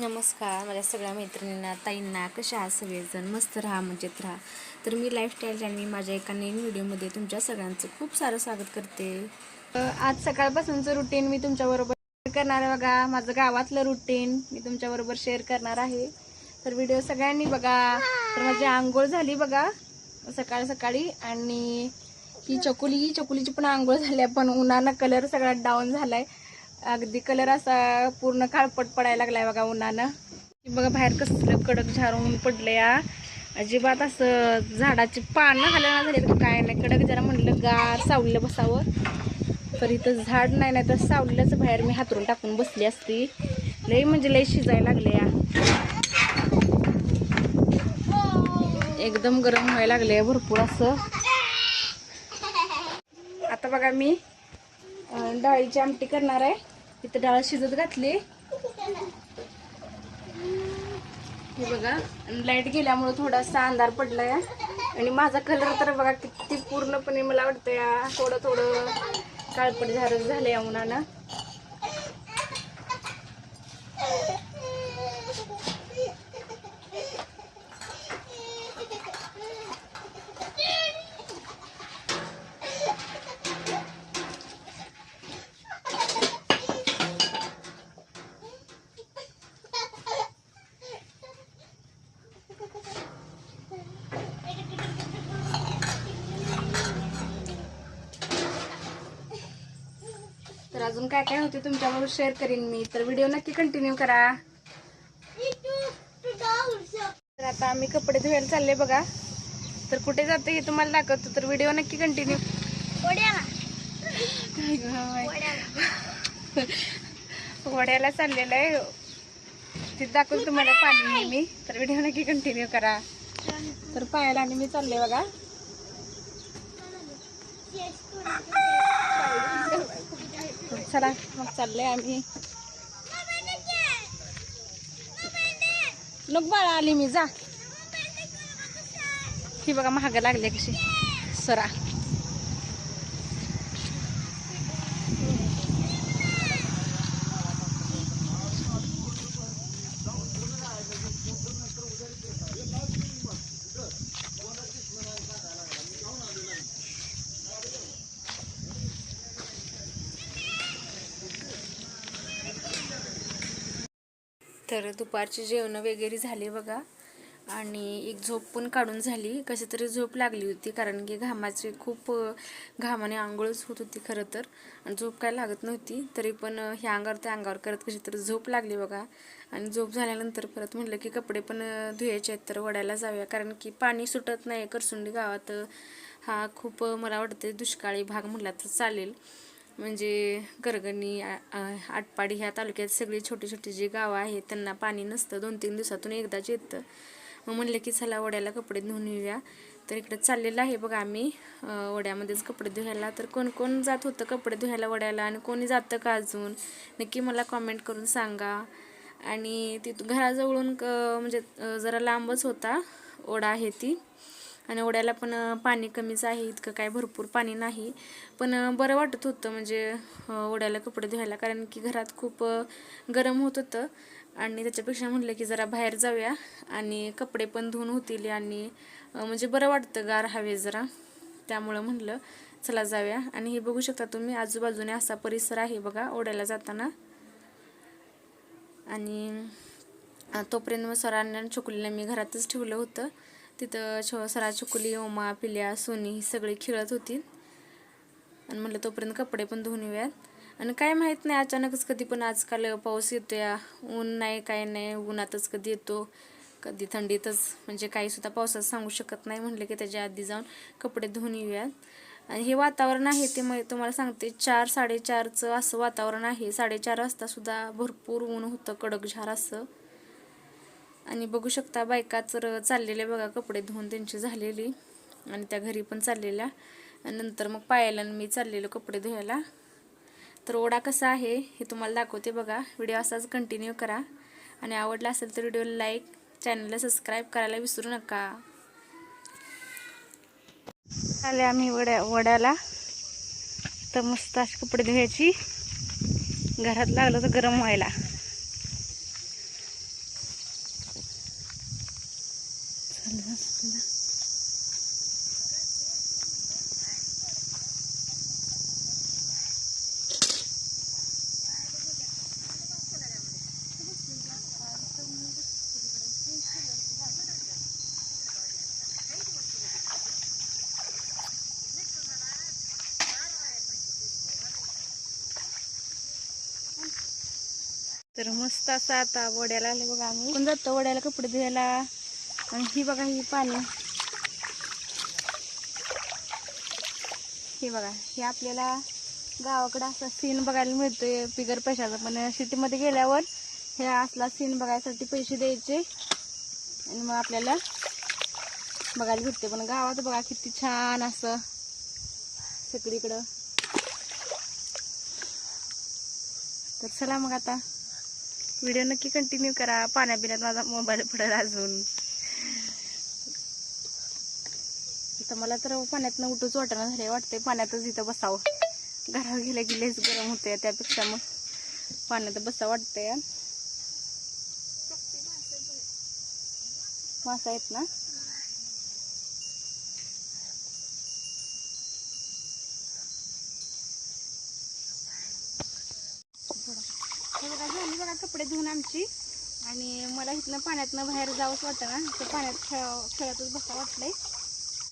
नमस्कार माझ्या सगळ्या मैत्रिणींना ताईंना कशा आहात सगळेजण? मस्त राहा मजेत राहा. तर मी लाईफस्टाईल आणि माझ्या एका नवीन व्हिडिओमध्ये तुमच्या सगळ्यांचं खूप सारं स्वागत करते. आज सकाळपासूनचं रुटीन मी तुमच्याबरोबर शेअर करणार आहे बघा. माझं गावातलं रुटीन मी तुमच्याबरोबर शेअर करणार आहे. तर व्हिडिओ सगळ्यांनी बघा. तर माझी आंघोळ झाली बघा. सकाळ सकाळी आणि ही चकुली चकुलीची पण आंघोळ झाली आहे, पण उन्हानं कलर सगळा डाऊन झाला आहे अगदी कलर असा पूर्ण काळपट पडायला लागलाय बघा उन्हानं. की बघा बाहेर कसलं कडक झारून पडलं या अजिबात असं झाडाची पानं हालना झाली तर काय नाही. कडक जरा म्हणलं गार सावलीला बसावं. तर इथं झाड नाही नाही तर सावलीलाच बाहेर मी हातरून टाकून बसली असती. लई म्हणजे लई शिजायला लागले या एकदम गरम व्हायला लागले भरपूर असं. आता बघा मी डाळीची आमटी करणार आहे. इथं डाळ शिजत घातली. हे बघा लाइट गेल्यामुळे थोडासा अंधार पडलाय. आणि माझा कलर तर बघा किती पूर्णपणे मला वाटतं या थोडं थोडं काळपट झारच झालं या उन्हानं अजून काय काय होते तुमच्याबरोबर शेअर करीन मी. तर व्हिडिओ नक्की कंटिन्यू करा. तर आता आम्ही कपडे धुवायला चालले बघा. तर कुठे जाते हे तुम्हाला दाखवतो तर व्हिडिओ नक्की कंटिन्यू वड्याला चाललेलं आहे. तिथे दाखवून तुम्हाला पाणी मी. तर व्हिडिओ नक्की कंटिन्यू करा. तर पायाला आणि मी चालले बघा. चला मग चालले आम्ही. लोक बाळा आली मी जा. ही बघा महाग लागले कशी. सरा. तर दुपारची जेवणं वगैरे झाले बघा. आणि एक झोप पण काढून झाली. कशी तरी झोप लागली होती कारण की घामाचे खूप घामाने आंघोळच होत होती खरं तर. आणि झोप काय लागत नव्हती तरी पण ह्या अंगावर त्या अंगावर करत कशी तरी झोप लागली बघा. आणि झोप झाल्यानंतर परत म्हटलं की कपडे पण धुयायचे आहेत तर वडायला जाऊया. कारण की पाणी सुटत नाही करसुंडी गावात हा खूप मला वाटतं दुष्काळी भाग म्हटला तर चालेल. म्हणजे गरगणी आ- आटपाडी ह्या तालुक्यात सगळी छोटी छोटी जी गावं आहेत त्यांना पाणी नसतं. दोन तीन दिवसातून एकदाच येतं. मग म्हणलं की चला वड्याला कपडे धुवून येऊया. तर इकडे चाललेलं आहे बघा आम्ही. अं, वड्यामध्येच कपडे धुवायला. तर कोण कोण जात होतं कपडे धुवायला वड्याला आणि कोणी जातं का अजून? नक्की मला कॉमेंट करून सांगा. आणि तिथून घराजवळून क- म्हणजे जरा लांबच होता. ओढा आहे ती. आणि ओढ्याला पण पाणी कमीच आहे इतकं काय भरपूर पाणी नाही. पण बरं वाटत होतं म्हणजे ओढ्याला कपडे धुवायला कारण की घरात खूप गरम होत होतं. आणि त्याच्यापेक्षा म्हटलं की जरा बाहेर जाऊया. आणि कपडे पण धुवून होतील आणि म्हणजे बरं वाटतं गार हवे जरा. त्यामुळं म्हटलं चला जाऊया. आणि हे बघू शकता तुम्ही आजूबाजूने असा परिसर आहे बघा ओढ्याला जाताना. आणि तोपर्यंत मग सरांना चुकलेलं मी घरातच ठेवलं होतं. तिथं छो सरा चुकली ओमा पिल्या सोनी ही सगळी खेळत होती. आणि म्हटलं तोपर्यंत कपडे पण धुवून येऊयात. आणि काय माहीत नाही अचानकच कधी पण आजकाल पाऊस येतो या ऊन नाही काय नाही उन्हातच कधी येतो कधी थंडीतच. म्हणजे काही सुद्धा पावसात सांगू शकत नाही. म्हटलं की त्याच्या आधी जाऊन कपडे धुवून येऊयात. आणि हे वातावरण आहे ते मग तुम्हाला सांगते चार साडेचारचं असं वातावरण आहे. साडेचार वाजता सुद्धा भरपूर ऊन होतं कडक झार असं. आणि बघू शकता बायका तर चाललेल्या बघा कपडे धुवून त्यांची झालेली आणि त्या घरी पण चाललेल्या. आणि नंतर मग पायाला आणि मी चाललेलो कपडे धुवायला. तर ओढा कसा आहे हे तुम्हाला दाखवते बघा. व्हिडिओ असाच कंटिन्यू करा. आणि आवडला असेल तर व्हिडिओला लाईक चॅनलला सबस्क्राईब करायला विसरू नका. आले आम्ही वड्या वड्याला. तर मस्त असे कपडे धुवायची. घरात लागलं तर गरम व्हायला. चाललं असतं तर मस्त असं आता वड्याला आले बघा आम्ही. कोण जातो वड्याला कपडे धुवायला? आणि ही बघा ही पाणी हे बघा हे आपल्याला गावाकडं असा सीन बघायला मिळतोय. बिगर पैशाचा. पण सिटीमध्ये गेल्यावर हे असला सीन बघायसाठी पैसे द्यायचे. आणि मग आपल्याला बघायला भेटते. पण गावात बघा किती छान असं सगळीकडं. तर चला मग आता. व्हिडिओ नक्की कंटिन्यू करा. पाण्याबिण्यात माझा मोबाईल पडेल अजून. तर मला तर पाण्यातनं उठूच वाटणं झाले वाटते पाण्यातच इथं बसावं. घरावर गेल्या गेलेच गरम होते त्यापेक्षा मग पाण्यात बसावं वाटतंय. मासा आहेत ना? बघा कपडे धुवून आमची. आणि मला इथनं पाण्यातनं बाहेर जावंच वाटतं ना तर पाण्यात खेळ खेळतच बसा वाटलंय.